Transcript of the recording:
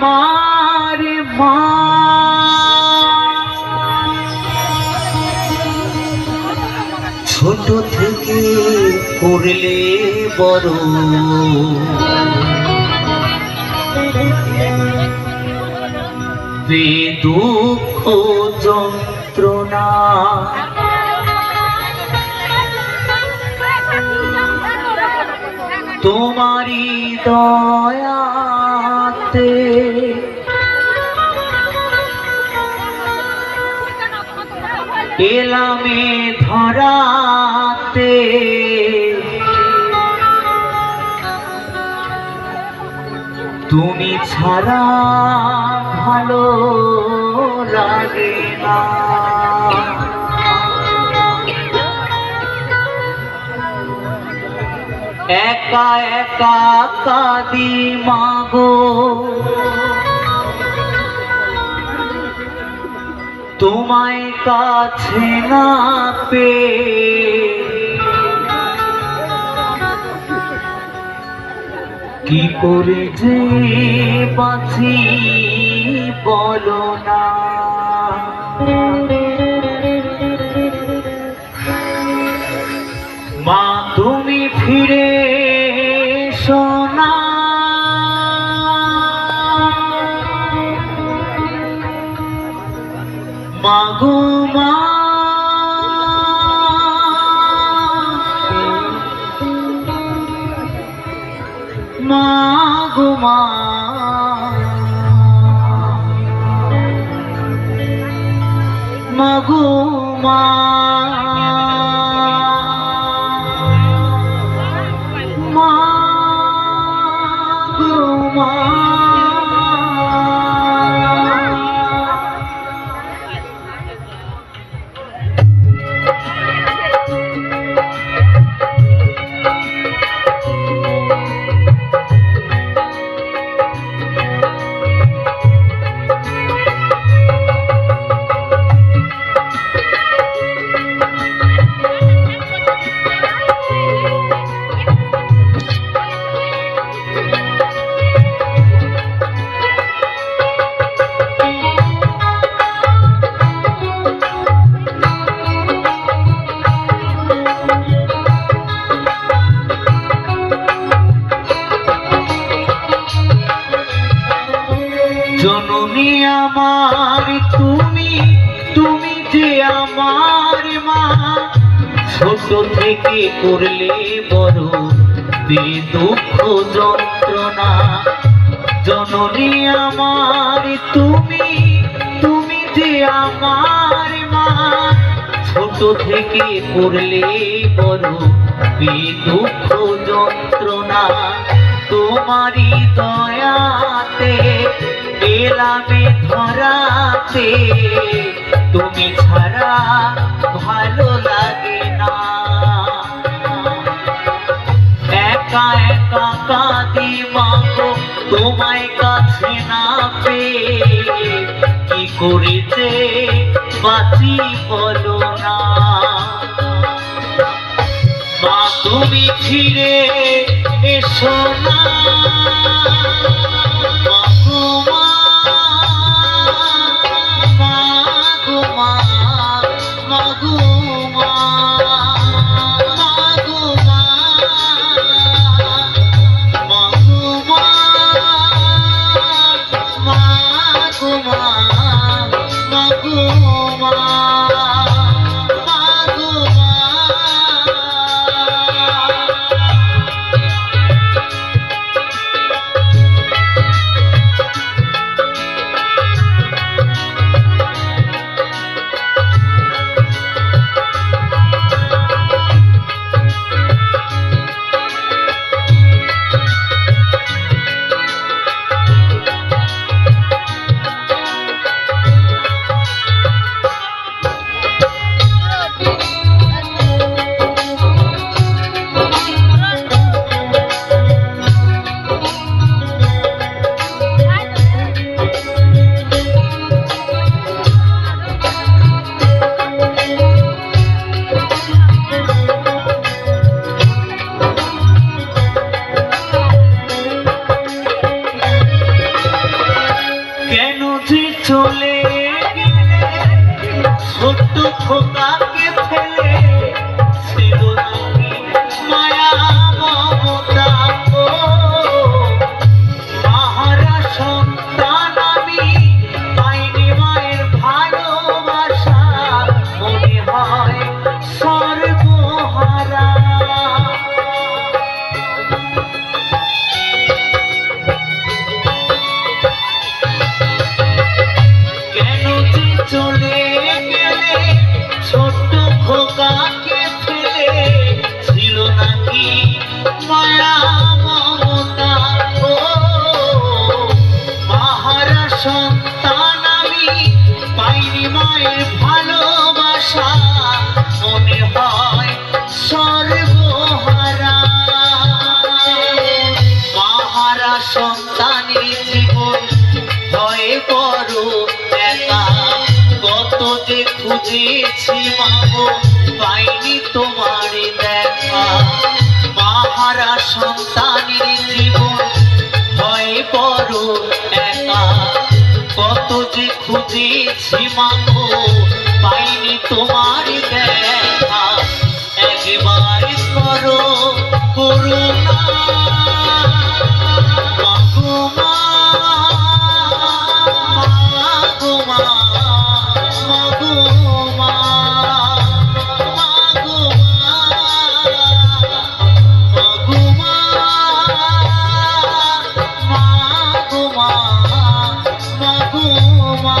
আমার মা। ছোট থেকে করলে বড়। দুঃখ যন্ত্রণা। তোমারি দয়াতে এলামে ধরাতে। তুমি ছাড়া ভালো লাগে না। একা একা কাদি মাগো। তোমায় কাছে না পে কি করে যে বাঁচি বলো না। মা তুমি ফিরে মা জননী আমার, তুমি তুমি যে আমার মা। ছোট থেকে করলে বড় বে দুঃখ যন্ত্রণা। জননী আমার, তুমি তুমি যে আমার মা। ছোট থেকে করলে বড় বে দুঃখ যন্ত্রণা। তোমারই দয়াতে এলামে ধরাতে, তুমি ছাড়া ভালো লাগে না। একা একা কাঁদি মাগো, তোমায় কাছে না পেয়ে। কি করেছে বাঁচি বলো না। মা, তুমি ফিরে এসো না। দুঃখ কার খোকাকে ফেলে? ছিল নাকি মায়া মমতা? সন্তান আমি পাইনি মায়ের মনে হয় সর্বহারা। মাহারা সন্তানের জীবন ভয়ে বড় একা। কত যে খুঁজেছি মাগো। পাইনি তোমার দেখা। মাহারা সন্তানের জীবন হয় বড় একা। কত যে খুঁজেছি মাগো, পাইনি তোমার দেখা। একবার করো করো তোমা মা